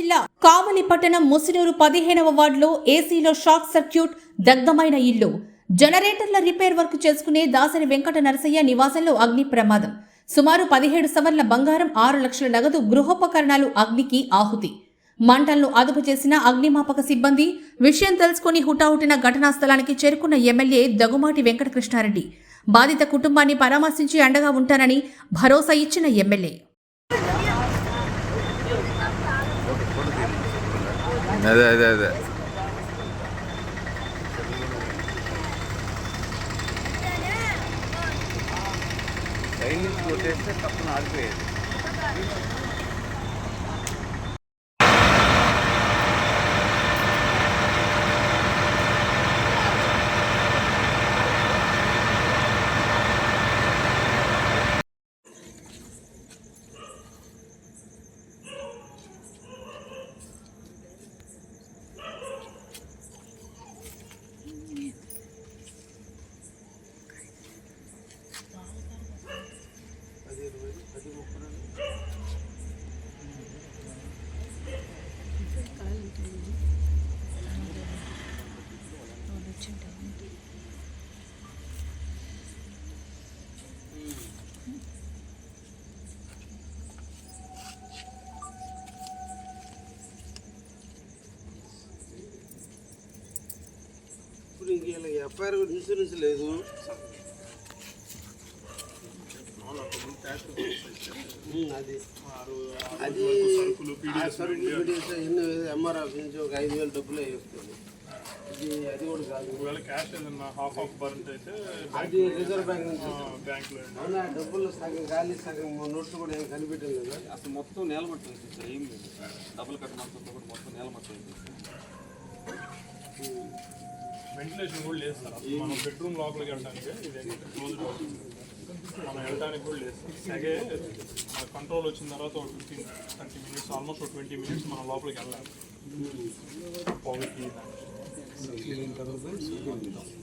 జిల్లా కావలి పట్టణం ముసినూరు పదిహేనవ వార్డులో ఏసీలో షార్ట్ సర్క్యూట్ దగ్ధమైన ఇల్లు. జనరేటర్ల రిపేర్ వర్క్ చేసుకునే దాసరి వెంకట నరసయ్య నివాసంలో అగ్ని ప్రమాదం. సుమారు పదిహేడు సవర్ల బంగారం ఆరు లక్షల నగదు గృహోపకరణాలు అగ్నికి ఆహుతి. మంటలను అదుపు చేసిన అగ్నిమాపక సిబ్బంది విషయం తెలుసుకుని హుటాహుటిన ఘటనా స్థలానికి చేరుకున్న ఎమ్మెల్యే దగుమాటి వెంకటకృష్ణారెడ్డి. బాధిత కుటుంబాన్ని పరామర్శించి అండగా ఉంటానని భరోసా ఇచ్చిన ఎమ్మెల్యే. అదే అదే అదే. లైన్ నుంచి కొట్టేస్తే తప్పని ఆగిపోయేది ఇప్పుడు ఇంక వీళ్ళకి ఎఫ్ఐఆర్ కూడా ఇన్సూరెన్స్ లేదు అది అది సరుకులు ఎన్నో ఎంఆర్ ఆఫీస్ నుంచి ఒక ఐదు వేలు డబ్బులు వస్తుంది. ఇది అది కూడా కాదు. అది రిజర్వ్ బ్యాంక్ నుంచి అవునా? డబ్బులు సగం ఖాళీ సగం నోట్లు కూడా ఏం కనిపెట్టాం కదా అసలు మొత్తం నేలమట్టం సార్ ఏం లేదు. డబుల్ కట్ మొత్తం కూడా మొత్తం నేలమట్టం వెంటిలేషన్ కూడా లేదు సార్ అసలు మనం బెడ్రూమ్ లోపలికి వెళ్ళడానికి ఇది క్లోజ్ మనం వెళ్ళడానికి కూడా లేదు. అలాగే కంట్రోల్ వచ్చిన తర్వాత ఒక ఫిఫ్టీన్ థర్టీ మినిట్స్ ఆల్మోస్ట్ ఒక ట్వంటీ మినిట్స్ మనం లోపలికి వెళ్ళాలి. పొగకి